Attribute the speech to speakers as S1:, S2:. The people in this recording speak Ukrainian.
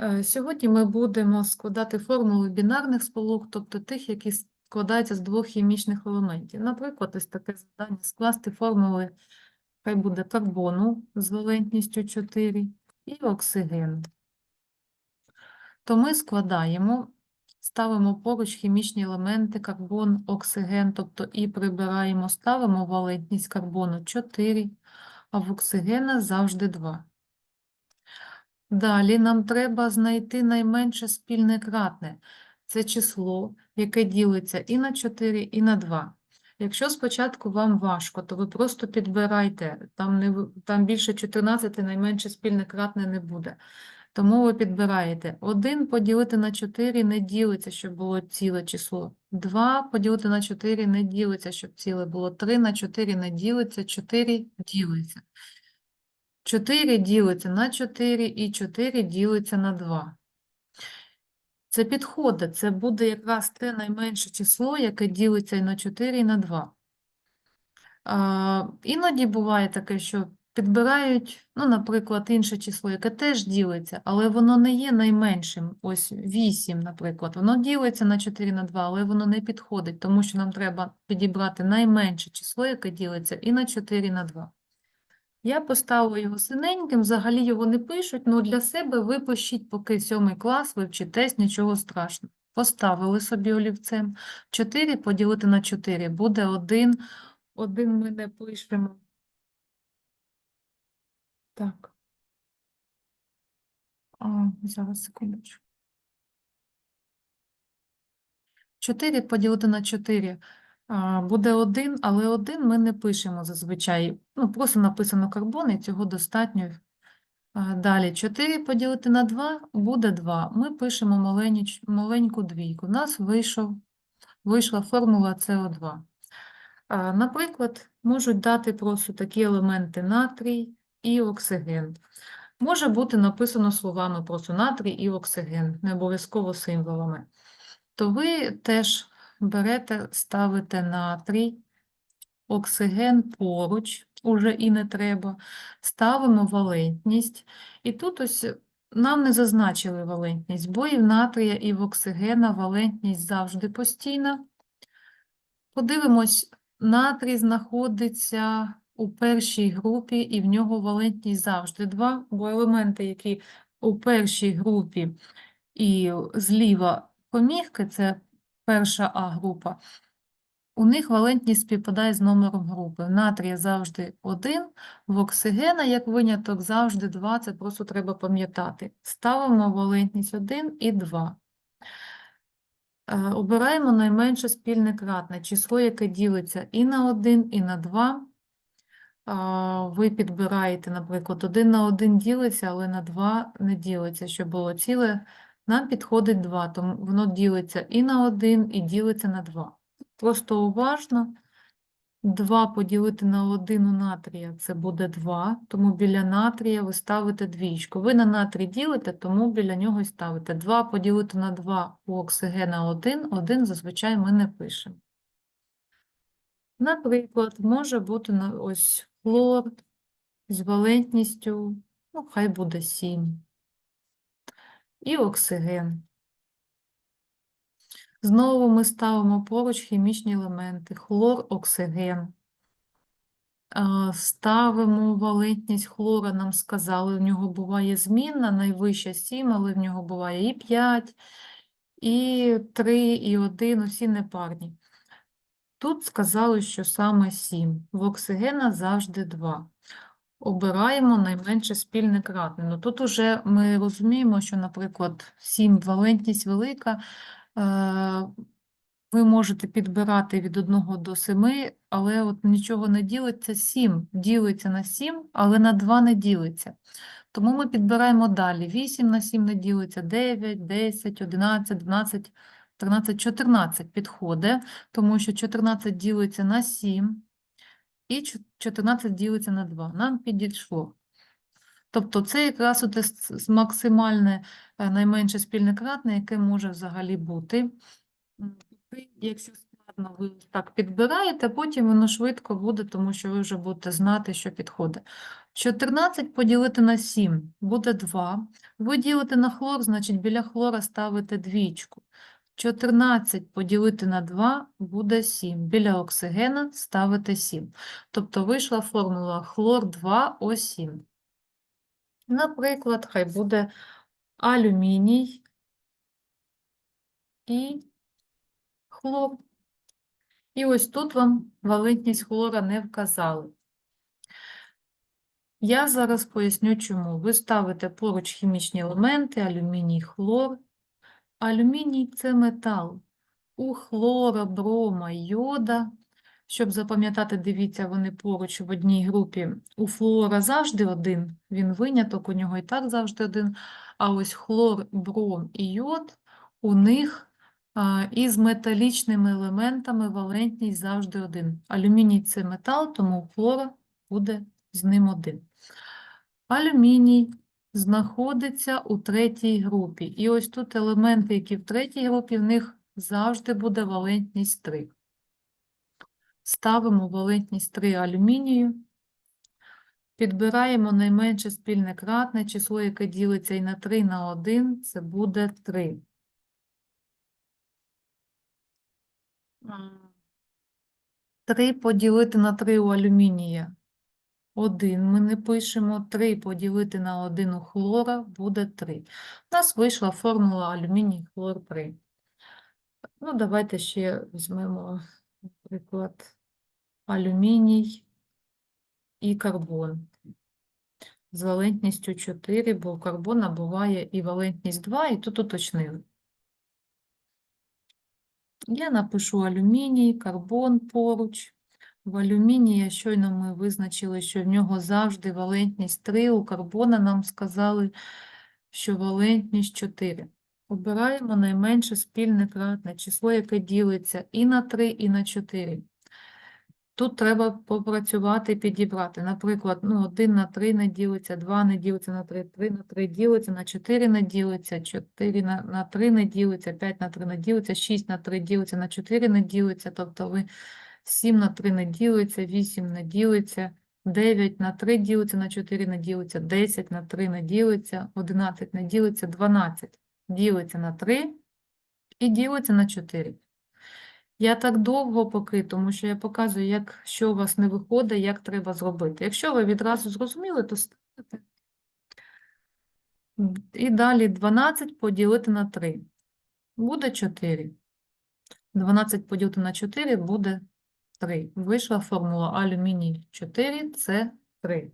S1: Е, Сьогодні ми будемо складати формули бінарних сполук, тобто тих, які складаються з двох хімічних елементів. Наприклад, ось таке завдання скласти формули, хай буде карбону з валентністю 4 і оксигену. То ми складаємо, ставимо поруч хімічні елементи карбон, оксиген, тобто і прибираємо, ставимо валентність карбону 4, а в оксигена завжди 2. Далі нам треба знайти найменше спільне кратне. Це число, яке ділиться і на 4, і на 2. Якщо спочатку вам важко, то ви просто підбирайте, там, не, там більше 14 найменше спільне кратне не буде. Тому ви підбираєте 1 поділити на 4 не ділиться, щоб було ціле число. 2 поділити на 4 не ділиться, щоб ціле було. 3 на 4 не ділиться, 4 ділиться. 4 ділиться на 4 і 4 ділиться на 2. Це підходить, це буде якраз те найменше число, яке ділиться і на 4, і на 2. А, іноді буває таке, що підбирають, ну, наприклад, інше число, яке теж ділиться, але воно не є найменшим. Ось 8, наприклад, воно ділиться на 4 на 2, але воно не підходить, тому що нам треба підібрати найменше число, яке ділиться і на 4, і на 2. Я поставила його синеньким, взагалі його не пишуть, але для себе ви поки сьомий клас, ви вчитесь, нічого страшного. Поставили собі олівцем. 4 поділити на 4 буде 1. 1 ми не пишемо. Так. А, зараз, секундочку. 4 поділити на 4 а, буде 1, але 1 ми не пишемо зазвичай. Ну, просто написано карбон, і цього достатньо. Далі 4 поділити на 2 буде 2. Ми пишемо маленьч- маленьку двійку. У нас вийшов, вийшла формула СО2. Наприклад, можуть дати просто такі елементи натрій і оксиген. Може бути написано словами просто натрій і оксиген, не обов'язково символами. То ви теж берете, ставите натрій, оксиген поруч, уже і не треба, ставимо валентність. І тут ось нам не зазначили валентність, бо і в натрія, і в оксигена валентність завжди постійна. Подивимось, натрій знаходиться у першій групі, і в нього валентність завжди 2, бо елементи, які у першій групі і зліва помігки, це перша А-група, у них валентність співпадає з номером групи. Натрія завжди 1, в оксигена, як виняток, завжди 2, це просто треба пам'ятати. Ставимо валентність 1 і 2. Е, Обираємо найменше спільне кратне, число, яке ділиться і на 1, і на 2. Ви підбираєте, наприклад, 1 на 1 ділиться, але на 2 не ділиться, щоб було ціле. Нам підходить 2, тому воно ділиться і на 1, і ділиться на 2. Просто уважно. 2 поділити на 1 у натрія – це буде 2, тому біля натрія ви ставите двічку. Ви на натрій ділите, тому біля нього й ставите. 2 поділити на 2 у оксигена 1, 1 зазвичай ми не пишемо. Наприклад, може бути ось хлор з валентністю, ну, хай буде 7. І оксиген. Знову ми ставимо поруч хімічні елементи. Хлор, оксиген. Ставимо валентність хлора, нам сказали, в нього буває змінна, найвища 7, але в нього буває і 5, і 3, і 1, усі непарні. Тут сказали, що саме 7. В оксигена завжди 2. Обираємо найменше спільне кратне. Ну, тут уже ми розуміємо, що, наприклад, 7 валентність велика, е, ви можете підбирати від 1 до 7, але от нічого не ділиться. 7 ділиться на 7, але на 2 не ділиться. Тому ми підбираємо далі. 8 на 7 не ділиться, 9, 10, 11, 12, 13, 14 підходить, тому що 14 ділиться на 7 і 14 ділиться на 2. Нам підійшло. Тобто це якраз максимальне е, найменше спільне кратне, яке може взагалі бути. Якщо складно, ви так підбираєте, потім воно швидко буде, тому що ви вже будете знати, що підходить. 14 поділити на 7 буде 2. Ви ділите на хлор, значить біля хлора ставите двічку. 14 поділити на 2 буде 7. Біля оксигена ставите 7. Тобто вийшла формула хлор 2О7. Наприклад, хай буде алюміній і хлор. І ось тут вам валентність хлора не вказали. Я зараз поясню, чому. Ви ставите поруч хімічні елементи, алюміній, хлор. Алюміній – це метал. У хлора, брома, йода. Щоб запам'ятати, дивіться, вони поруч в одній групі. У флуора завжди один, він виняток, у нього і так завжди один. А ось хлор, бром і йод, у них із металічними елементами валентність завжди один. Алюміній – це метал, тому хлора буде з ним один. Алюміній знаходиться у третій групі. І ось тут елементи, які в третій групі, в них завжди буде валентність 3. Ставимо валентність 3 алюмінію. Підбираємо найменше спільне кратне число, яке ділиться і на 3, і на 1, це буде 3. 3 поділити на 3 у алюмінія. 1 ми не пишемо. 3 поділити на 1 у хлора буде 3. У нас вийшла формула алюміній хлор 3. Ну, давайте ще візьмемо, наприклад, алюміній і карбон. З валентністю 4, бо у карбона буває і валентність 2, і тут уточнили. Я напишу алюміній, карбон поруч. В алюмінія щойно ми визначили, що в нього завжди валентність 3, у карбона нам сказали, що валентність 4. Обираємо найменше спільне кратне число, яке ділиться і на 3, і на 4. Тут треба попрацювати і підібрати. Наприклад, ну, 1 на 3 не ділиться, 2 не ділиться на 3, 3 на 3 ділиться, на 4 не ділиться, 4 на, на 3 не ділиться, 5 на 3 не ділиться, 6 на 3 ділиться, на 4 не ділиться. Тобто ви 7 на 3 не ділиться, 8 не ділиться, 9 на 3 ділиться, на 4 не ділиться, 10 на 3 не ділиться, 11 не ділиться, 12 ділиться на 3 і ділиться на 4. Я так довго поки, тому що я показую, як, що у вас не виходить, як треба зробити. Якщо ви відразу зрозуміли, то ставите. І далі 12 поділити на 3. Буде 4. 12 поділити на 4 буде 3. Вийшла формула алюміній 4 – це 3.